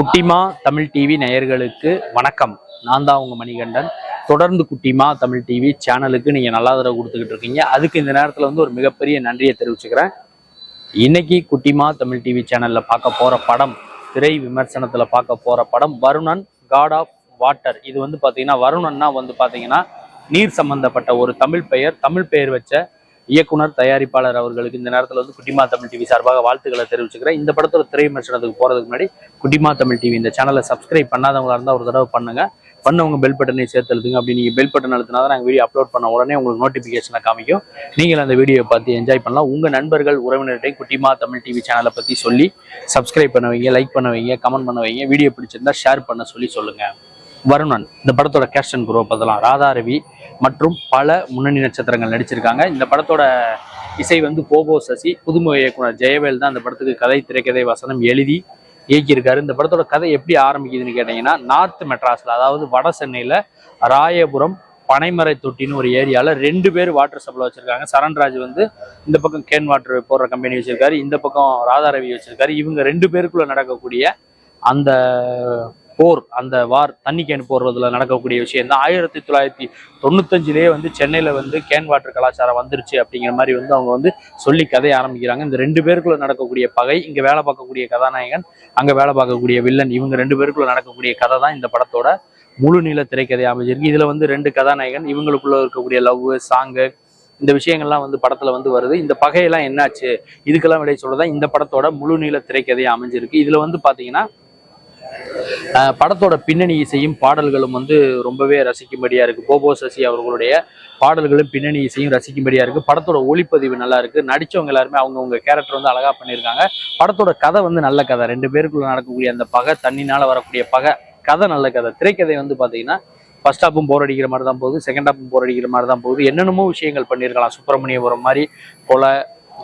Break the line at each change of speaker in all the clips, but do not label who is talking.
குட்டிமா தமிழ் டிவி நேயர்களுக்கு வணக்கம். நான் தான் உங்க மணிகண்டன். தொடர்ந்து குட்டிமா தமிழ் டிவி சேனலுக்கு நீங்க நல்லா தடவை கொடுத்துக்கிட்டு இருக்கீங்க. அதுக்கு இந்த நேரத்துல வந்து ஒரு மிகப்பெரிய நன்றியை தெரிவிச்சுக்கிறேன். இன்னைக்கு குட்டிமா தமிழ் டிவி சேனல்ல பார்க்க போற படம் திரை விமர்சனத்துல பார்க்க போற படம் வருணன் காட் ஆஃப் வாட்டர் இது வந்து பாத்தீங்கன்னா வருணன்னா வந்து பாத்தீங்கன்னா நீர் சம்பந்தப்பட்ட ஒரு தமிழ் பெயர் தமிழ் பெயர் வச்ச இயக்குனர் தயாரிப்பாளர் அவர்களுக்கு இந்த நேரத்தில் வந்து குட்டிமா தமிழ் டிவி சார்பாக வாழ்த்துக்களை தெரிவிச்சுக்கிறேன். இந்த படத்தோட திரை போகிறதுக்கு முன்னாடி குட்டிமா தமிழ் டிவி இந்த சேனலை சப்ஸ்கிரைப் பண்ணாதவங்களா இருந்தால் ஒரு தடவை பண்ணுங்க. பண்ணவங்க பெல் பட்டனை சேர்த்து எழுதுங்க அப்படி நீங்கள் பெல் பட்டன் அழுத்தினா தான் நாங்கள் வீடியோ அப்லோட் பண்ண உடனே உங்களுக்கு நோட்டிஃபிகேஷனை காமிக்கும். நீங்கள் அந்த வீடியோ பார்த்து என்ஜாய் பண்ணலாம். உங்கள் நண்பர்கள் உறவினர்கிட்டையும் குட்டிமா தமிழ் டிவி சேனலை பற்றி சொல்லி சப்ஸ்கிரைப் பண்ண வைங்க லைக் பண்ண வைங்க கமெண்ட் பண்ண வைங்க. வீடியோ பிடிச்சிருந்தா ஷேர் பண்ண சொல்லி சொல்லுங்கள் வருணன் இந்த படத்தோட கேஸ்டன் குரூப் அதெல்லாம் ராதாரவி மற்றும் பல முன்னணி நட்சத்திரங்கள் நடிச்சிருக்காங்க. இந்த படத்தோட இசை வந்து கோபோ சசி புதுமுக இயக்குனர் ஜெயவேல் தான் இந்த படத்துக்கு கதை திரைக்கதை வசனம் எழுதி இயக்கியிருக்காரு. இந்த படத்தோட கதை எப்படி ஆரம்பிக்குதுன்னு கேட்டிங்கன்னா நார்த் மெட்ராஸில் அதாவது வட சென்னையில் ராயபுரம் பனைமரை தொட்டின்னு ஒரு ஏரியாவில் ரெண்டு பேர் வாட்டர் சப்ளை வச்சுருக்காங்க. சரண்ராஜ் வந்து இந்த பக்கம் கேன் வாட்டர் போடுற கம்பெனி வச்சுருக்காரு. இந்த பக்கம் ராதாரவி வச்சுருக்காரு வச்சிருக்காரு. இவங்க ரெண்டு பேருக்குள்ளே நடக்கக்கூடிய அந்த போர் அந்த வார் தண்ணி கேன் போடுறதுல நடக்கக்கூடிய விஷயம் தான். ஆயிரத்தி தொள்ளாயிரத்தி தொண்ணூத்தஞ்சிலேயே வந்து சென்னையில் வந்து கேன் வாட்டர் கலாச்சாரம் வந்துருச்சு அப்படிங்கிற மாதிரி வந்து அவங்க வந்து சொல்லி கதையை ஆரம்பிக்கிறாங்க. இந்த ரெண்டு பேருக்குள்ள நடக்கக்கூடிய பகை இங்கே வேலை பார்க்கக்கூடிய கதாநாயகன் அங்கே வேலை பார்க்கக்கூடிய வில்லன் இவங்க ரெண்டு பேருக்குள்ள நடக்கக்கூடிய கதை தான் இந்த படத்தோட முழு நீள திரைக்கதை அமைஞ்சிருக்கு. இதில் வந்து ரெண்டு கதாநாயகன் இவங்களுக்குள்ள இருக்கக்கூடிய லவ் சாங்கு இந்த விஷயங்கள்லாம் வந்து படத்துல வந்து வருது. இந்த பகையெல்லாம் என்னாச்சு? இதுக்கெல்லாம் விடை சொல்றதா இந்த படத்தோட முழு நீள திரைக்கதையை அமைஞ்சிருக்கு. இதுல வந்து பாத்தீங்கன்னா படத்தோட பின்னணி இசையும் பாடல்களும் வந்து ரொம்பவே ரசிக்கும்படியா இருக்கு. போபோ சசி அவர்களுடைய பாடல்களும் பின்னணி இசையும் ரசிக்கும்படியா இருக்கு. படத்தோட ஒளிப்பதிவு நல்லா இருக்கு. நடிச்சவங்க எல்லாருமே அவங்கவுங்க கேரக்டர் வந்து அழகா பண்ணியிருக்காங்க. படத்தோட கதை வந்து நல்ல கதை. ரெண்டு பேருக்குள்ள நடக்கக்கூடிய அந்த பகை தண்ணினால வரக்கூடிய பகை கதை நல்ல கதை. திரைக்கதை வந்து பாத்தீங்கன்னா ஃபர்ஸ்ட் ஹாப்பும் போர் அடிக்கிற மாதிரி தான் போகுது. செகண்ட் ஹாப்பும் போர் அடிக்கிற மாதிரி தான் போகுது. என்னென்னமோ விஷயங்கள் பண்ணியிருக்கலாம். சுப்பிரமணியபுரம் மாதிரி கொலை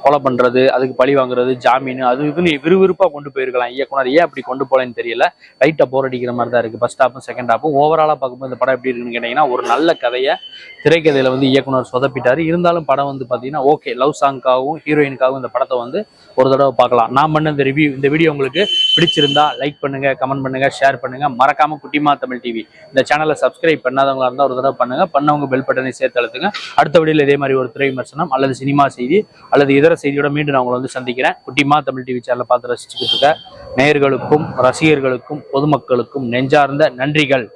கொலை பண்றது அதுக்கு பழி வாங்குறது ஜாமீன் அது இதுன்னு விறுவிறுப்பா கொண்டு போயிருக்கலாம். இயக்குனர் ஏன் அப்படி கொண்டு போலன்னு தெரியல. லைட்டா போர் அடிக்கிற மாதிரி தான் இருக்கு. ஃபர்ஸ்ட் ஹாப்பும் செகண்ட் ஹாப்பும் ஓவராலா பார்க்கும்போது இந்த படம் எப்படி இருக்குன்னு கேட்டீங்கன்னா ஒரு நல்ல கதையை திரைக்கதையில வந்து இயக்குனர் சொதப்பிட்டாரு. இருந்தாலும் படம் வந்து பாத்தீங்கன்னா ஓகே லவ் சாங்காகவும் ஹீரோயினுக்காகவும் இந்த படத்தை வந்து ஒரு தடவை பார்க்கலாம். நான் பண்ண இந்த ரிவ்யூ இந்த வீடியோ உங்களுக்கு பிடிச்சிருந்தா லைக் பண்ணுங்க கமெண்ட் பண்ணுங்க ஷேர் பண்ணுங்க. மறக்காம குட்டிமா தமிழ் டிவி இந்த சேனலை சப்ஸ்கிரைப் பண்ணாதவங்களா இருந்தால் ஒரு தடவை பண்ணுங்க. பண்ணவங்க பெல் பட்டனை சேர்த்து அழுத்துங்க. அடுத்த வீடியோவில் இதே மாதிரி ஒரு திரை விமர்சனம் அல்லது சினிமா செய்தி அல்லது இதர செய்தியோட மீண்டும் நான் உங்களை வந்து சந்திக்கிறேன். குட்டிமா தமிழ் டிவி சேனலை பார்த்து ரசிச்சுக்கிட்டு இருக்க நேயர்களுக்கும் ரசிகர்களுக்கும் பொதுமக்களுக்கும் நெஞ்சார்ந்த நன்றிகள்.